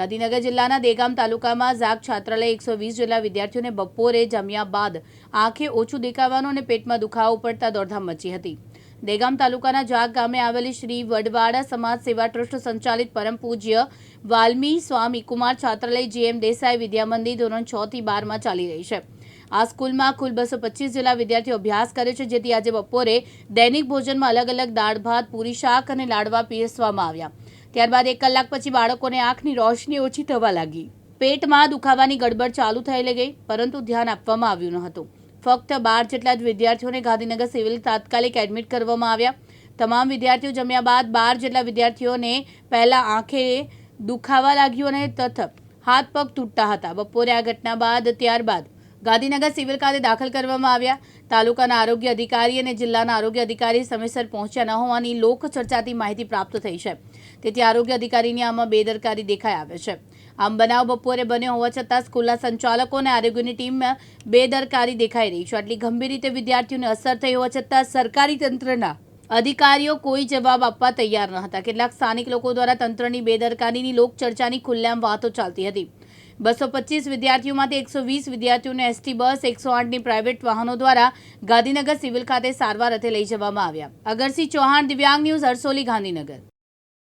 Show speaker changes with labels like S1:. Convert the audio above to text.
S1: ગાંધીનગર જિલ્લાના દેગામ તાલુકામાં ઝાક છાત્રાલય એકસો વીસ જેટલા વિદ્યાર્થીઓને બપોરે જમ્યા બાદ આંખે ઓછું દેખાવાનું અને પેટમાં દુખાવો પડતા દોડધામ મચી હતી. દેગામ તાલુકાના જાગ ગામે આવેલી શ્રી વડવાડા સમાજ સેવા ટ્રસ્ટ સંચાલિત પરમ પૂજ્ય વાલ્મી સ્વામી કુમાર છાત્રાલય જીએમ દેસાઈ વિદ્યામંદિર ધોરણ છ થી બારમાં ચાલી રહી છે. આ સ્કૂલમાં કુલ બસો પચીસ જેટલા વિદ્યાર્થીઓ અભ્યાસ કરે છે, જેથી આજે બપોરે દૈનિક ભોજનમાં અલગ અલગ દાળ ભાત પૂરી શાક અને લાડવા પીરસવામાં આવ્યા. ત્યારબાદ એક કલાક પછી બાળકોને આંખની રોશની ઓછી થવા લાગી. પેટમાં દુખાવાની ગડબડ ચાલુ થયેલી ગઈ, પરંતુ ધ્યાન આપવામાં આવ્યું ન હતું. ફક્ત બાર જેટલા જ વિદ્યાર્થીઓને ગાંધીનગર સિવિલ તાત્કાલિક એડમિટ કરવામાં આવ્યા. તમામ વિદ્યાર્થીઓ જમ્યા બાદ બાર જેટલા વિદ્યાર્થીઓને પહેલાં આંખે દુખાવા લાગ્યું અને તથા હાથ પગ તૂટતા હતા. બપોરે આ ઘટના બાદ ત્યારબાદ ગાંધીનગર સિવિલ ખાતે દાખલ કરવામાં આવ્યા. તાલુકાના આરોગ્ય અધિકારી અને જિલ્લાના આરોગ્ય અધિકારી સમયસર પહોંચ્યા ન હોવાની લોક ચર્ચાથી માહિતી પ્રાપ્ત થઈ છે. તેથી આરોગ્ય અધિકારીની આમાં બેદરકારી દેખાઈ આવે છે. આમ બનાવ બપોરે બન્યો હોવા છતાં સ્કૂલના સંચાલકો અને આરોગ્યની ટીમમાં બેદરકારી દેખાઈ રહી છે. આટલી ગંભીર રીતે વિદ્યાર્થીઓને અસર થઈ હોવા છતાં સરકારી તંત્રના અધિકારીઓ કોઈ જવાબ આપવા તૈયાર ન હતા. કેટલાક સ્થાનિક લોકો દ્વારા તંત્રની બેદરકારીની લોકચર્ચાની ખુલ્લેઆમ વાતો ચાલતી હતી. બસો પચીસ વિદ્યાર્થીઓમાંથી એકસો વીસ વિદ્યાર્થીઓને એસટી બસ, એકસો આઠની પ્રાઇવેટ વાહનો દ્વારા ગાંધીનગર સિવિલ ખાતે સારવાર અર્થે લઈ જવામાં આવ્યા. અગરસિંહ ચૌહાણ, દિવ્યાંગ ન્યૂઝ હરસોલી ગાંધીનગર.